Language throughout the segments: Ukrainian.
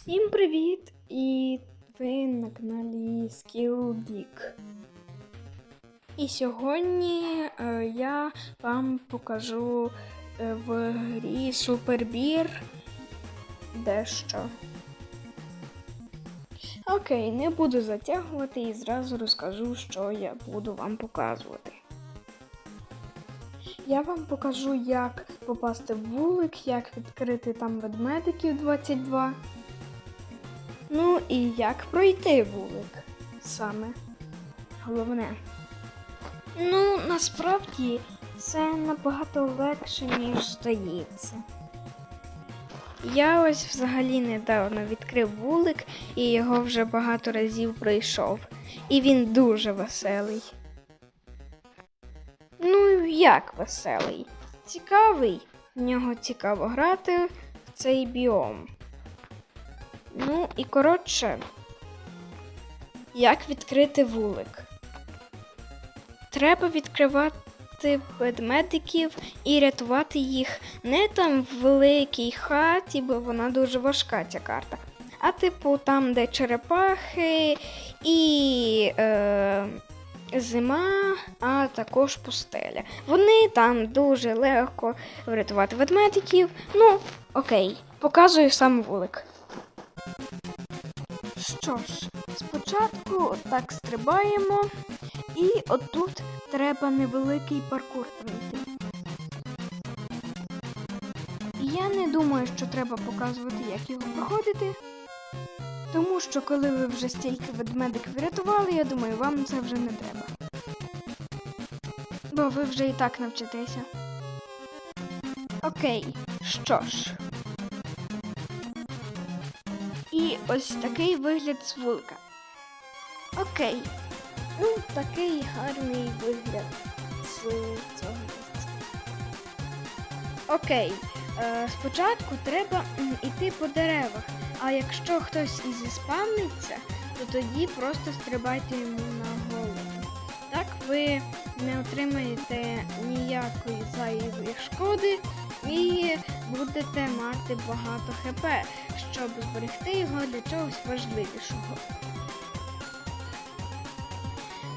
Всім привіт! І ви на каналі Skill І сьогодні е, я вам покажу е, в грі Супербір дещо. Окей, не буду затягувати і зразу розкажу, що я буду вам показувати. Я вам покажу, як попасти в вулик, як відкрити там ведмедиків 22. Ну і як пройти вулик саме. Головне. Ну, насправді це набагато легше, ніж здається. Я ось взагалі недавно відкрив вулик і його вже багато разів пройшов. І він дуже веселий. Ну, як веселий? Цікавий. В нього цікаво грати в цей біом. Ну і коротше, як відкрити вулик? Треба відкривати ведмедиків і рятувати їх не там в великій хаті, бо вона дуже важка ця карта. А типу там, де черепахи і е, зима, а також пустеля. Вони там дуже легко врятувати ведмедиків. Ну, окей, показую сам вулик. Що ж, спочатку так стрибаємо, і отут треба невеликий паркур пройти. Я не думаю, що треба показувати, як його проходити. Тому що коли ви вже стільки ведмедиків врятували, я думаю, вам це вже не треба. Бо ви вже і так навчитеся. Окей, що ж. Ось такий вигляд з вулика. Окей. Ну, такий гарний вигляд з цього місця. Окей. Е, спочатку треба м, іти по деревах, а якщо хтось і зіспавниться, то тоді просто стрибайте йому на голову. Так ви не отримаєте ніякої зайвої шкоди і будете мати багато ХП, щоб зберегти його для чогось важливішого.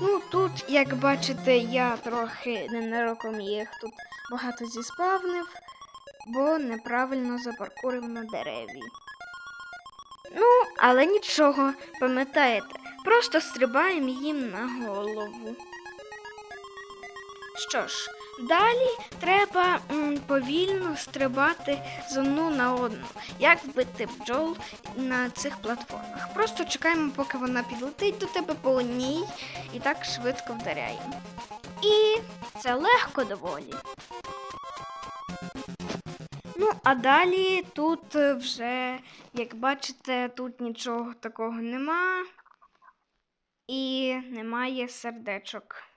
Ну, тут, як бачите, я трохи ненароком їх тут багато зіспавнив, бо неправильно запаркурив на дереві. Ну, але нічого, пам'ятаєте, просто стрибаємо їм на голову. Що ж, далі треба м, повільно стрибати з одну на одну, як вбити бджол на цих платформах. Просто чекаємо, поки вона підлетить до тебе по одній і так швидко вдаряємо. І це легко доволі. Ну, а далі тут е, вже, як бачите, тут нічого такого нема. І немає сердечок.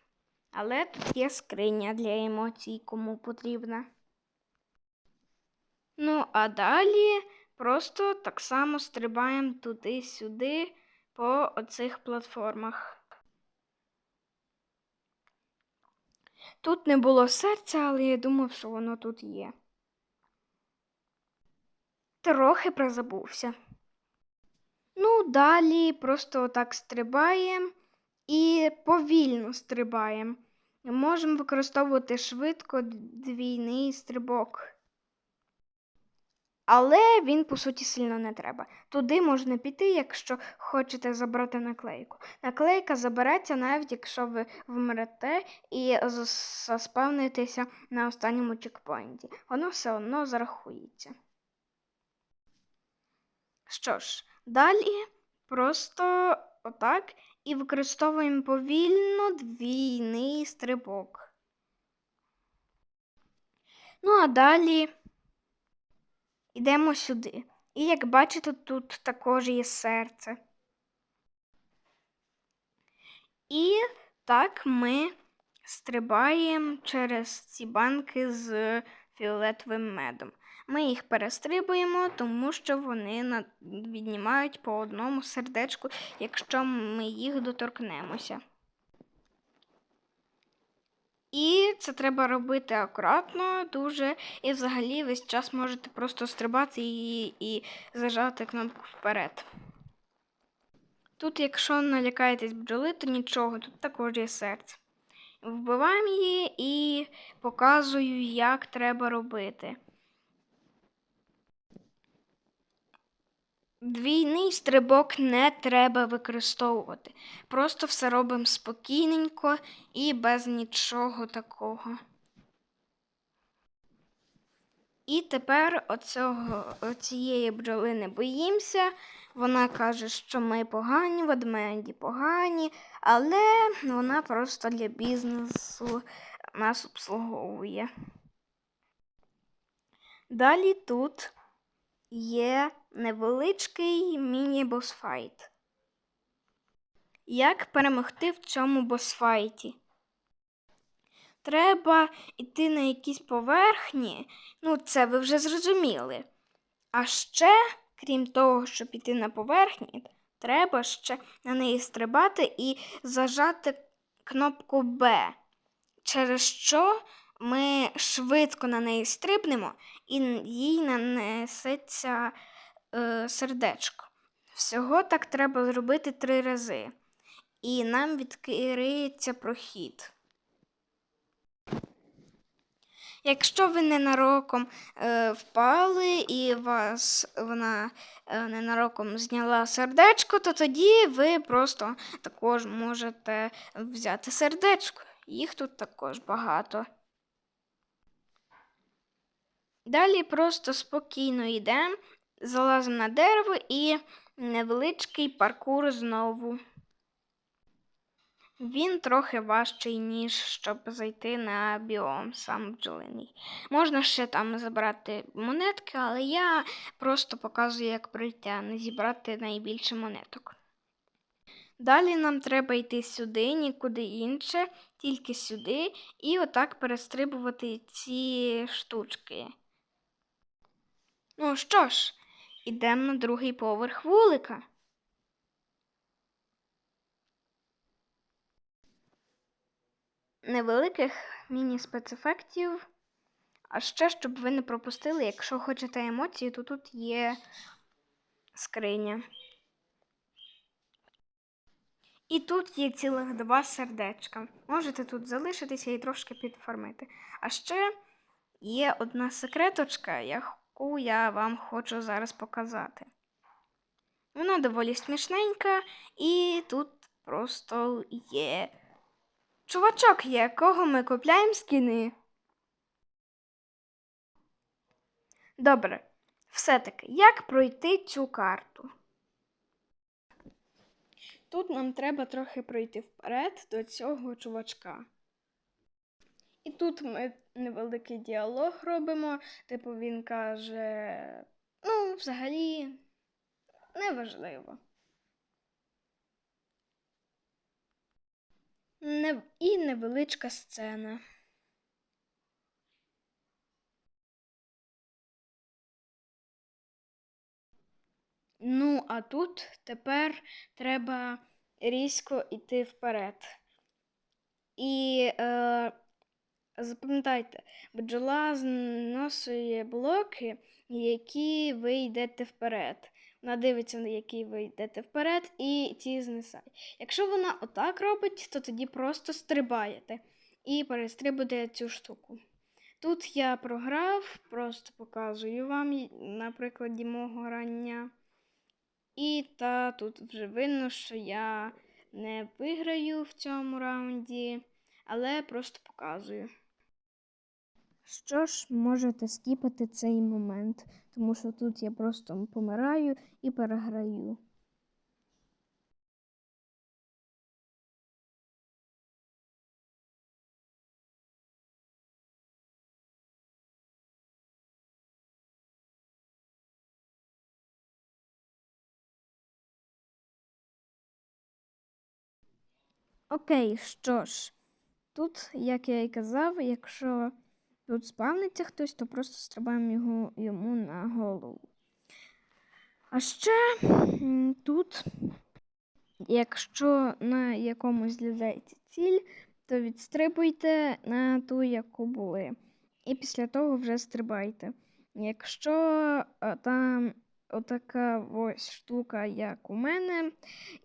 Але тут є скриня для емоцій, кому потрібна. Ну, а далі просто так само стрибаємо туди-сюди по оцих платформах. Тут не було серця, але я думав, що воно тут є. Трохи прозабувся. Ну, далі просто отак стрибаємо і повільно стрибаємо. Можемо використовувати швидко двійний стрибок. Але він, по суті, сильно не треба. Туди можна піти, якщо хочете забрати наклейку. Наклейка забереться, навіть якщо ви вмрете і заспавнитеся на останньому чекпоінті. Воно все одно зарахується. Що ж, далі просто отак і використовуємо повільно двійний стрибок. Ну, а далі йдемо сюди. І як бачите, тут також є серце. І так ми стрибаємо через ці банки з фіолетовим медом. Ми їх перестрибуємо, тому що вони віднімають по одному сердечку, якщо ми їх доторкнемося. І це треба робити акуратно, дуже. І взагалі весь час можете просто стрибати і, і зажати кнопку вперед. Тут, якщо налякаєтесь бджоли, то нічого, тут також є серце. Вбиваємо її і показую, як треба робити. Двійний стрибок не треба використовувати. Просто все робимо спокійненько і без нічого такого. І тепер оцього, оцієї бджоли не боїмося. Вона каже, що ми погані, ведмеді погані, але вона просто для бізнесу нас обслуговує. Далі тут є невеличкий міні-босфайт. Як перемогти в цьому босфайті? Треба йти на якісь поверхні, ну це ви вже зрозуміли. А ще, крім того, щоб іти на поверхні, треба ще на неї стрибати і зажати кнопку Б, через що ми швидко на неї стрибнемо і їй нанесеться е, сердечко. Всього так треба зробити три рази, і нам відкриється прохід. Якщо ви ненароком е, впали і вас вона е, ненароком зняла сердечко, то тоді ви просто також можете взяти сердечко. Їх тут також багато. Далі просто спокійно йдемо, залазимо на дерево і невеличкий паркур знову. Він трохи важчий, ніж щоб зайти на біом сам бджолиний. Можна ще там забрати монетки, але я просто показую, як пройти, а не зібрати найбільше монеток. Далі нам треба йти сюди, нікуди інше, тільки сюди, і отак перестрибувати ці штучки. Ну що ж, ідемо на другий поверх вулика. Невеликих міні-спецефектів. А ще, щоб ви не пропустили, якщо хочете емоції, то тут є скриня. І тут є цілих два сердечка. Можете тут залишитися і трошки підфармити. А ще є одна секреточка, яку я вам хочу зараз показати. Вона доволі смішненька, і тут просто є чувачок, якого ми купляємо скіни. Добре, все-таки, як пройти цю карту? Тут нам треба трохи пройти вперед до цього чувачка. І тут ми невеликий діалог робимо, типу він каже: ну, взагалі, неважливо. Не... І невеличка сцена. Ну, а тут тепер треба різко йти вперед. І е, запам'ятайте, бджола зносує блоки, які ви йдете вперед. Вона дивиться, на які ви йдете вперед, і ті знесає. Якщо вона отак робить, то тоді просто стрибаєте і перестрибуєте цю штуку. Тут я програв, просто показую вам на прикладі мого рання. І та тут вже видно, що я не виграю в цьому раунді, але просто показую. Що ж, можете скіпати цей момент, тому що тут я просто помираю і переграю. Окей, що ж, тут, як я і казав, якщо тут спавниться хтось, то просто стрибаємо його, йому на голову. А ще тут, якщо на якомусь злізається ціль, то відстрибуйте на ту, яку були. І після того вже стрибайте. Якщо там отака ось штука, як у мене,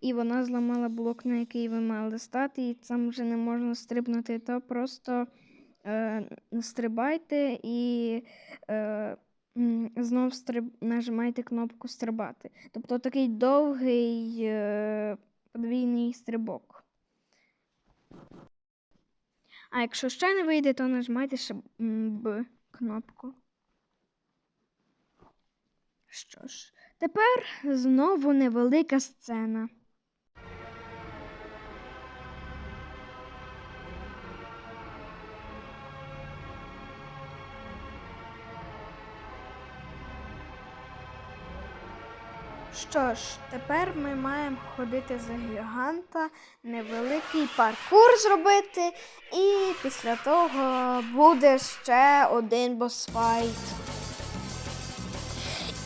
і вона зламала блок, на який ви мали стати, і там вже не можна стрибнути, то просто стрибайте і е, знов стриб... нажимайте кнопку стрибати. Тобто такий довгий е, подвійний стрибок. А якщо ще не вийде, то нажимайте ще Б кнопку. Що ж, тепер знову невелика сцена. Що ж, тепер ми маємо ходити за гіганта, невеликий паркур зробити, і після того буде ще один босфайт.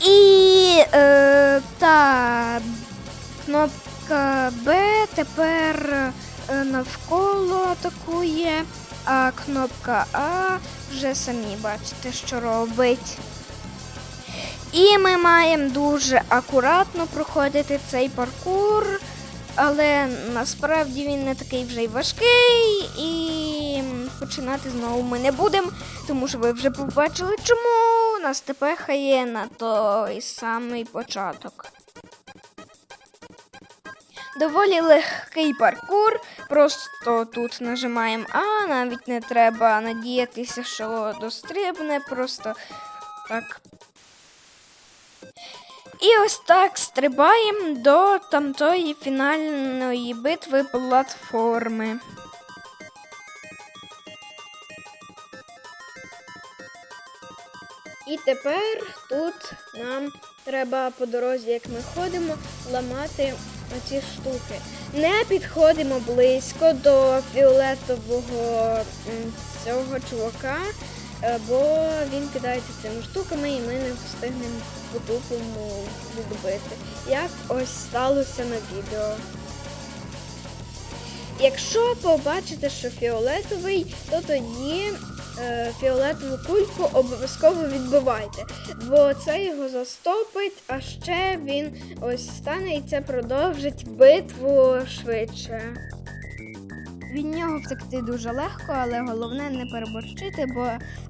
І е, та кнопка Б тепер е, навколо атакує, а кнопка А вже самі бачите, що робить. І ми маємо дуже акуратно проходити цей паркур, але насправді він не такий вже й важкий, і починати знову ми не будемо, тому що ви вже побачили, чому нас тепехає на той самий початок. Доволі легкий паркур, просто тут нажимаємо А, навіть не треба надіятися, що дострибне, просто так і ось так стрибаємо до тамтої фінальної битви платформи. І тепер тут нам треба по дорозі, як ми ходимо, ламати оці штуки. Не підходимо близько до фіолетового цього чувака, е, бо він кидається цими штуками і ми не встигнемо по-тупому відбити. Як ось сталося на відео. Якщо побачите, що фіолетовий, то тоді фіолетову кульку обов'язково відбивайте, бо це його застопить, а ще він ось стане і це продовжить битву швидше. Від нього втекти дуже легко, але головне не переборщити, бо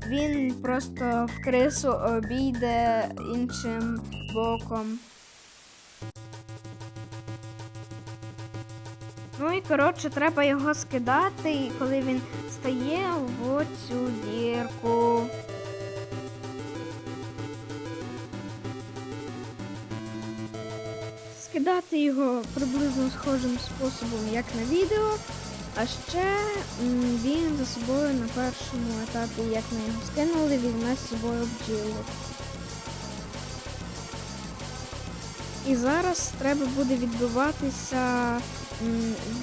він просто в крису обійде іншим боком. Ну і коротше, треба його скидати, і коли він стає в оцю дірку. Скидати його приблизно схожим способом, як на відео. А ще він за собою на першому етапі, як ми його скинули, візьме з собою бджілу. І зараз треба буде відбиватися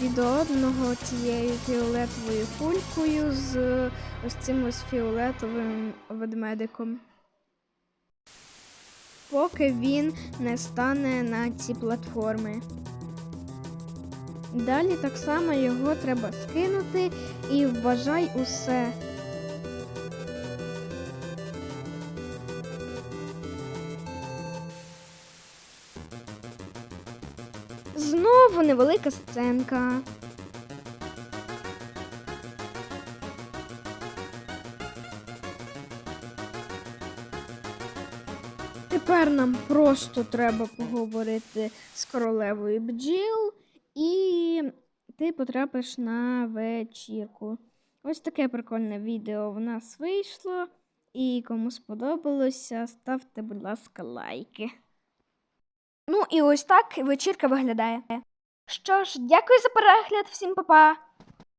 від одного цією фіолетовою кулькою з ось цим ось фіолетовим ведмедиком. Поки він не стане на ці платформи. Далі так само його треба скинути і вважай усе. Знову невелика сценка. Тепер нам просто треба поговорити з королевою бджіл, і ти потрапиш на вечірку. Ось таке прикольне відео в нас вийшло. І кому сподобалося, ставте, будь ласка, лайки. Ну і ось так вечірка виглядає. Що ж, дякую за перегляд, всім па-па!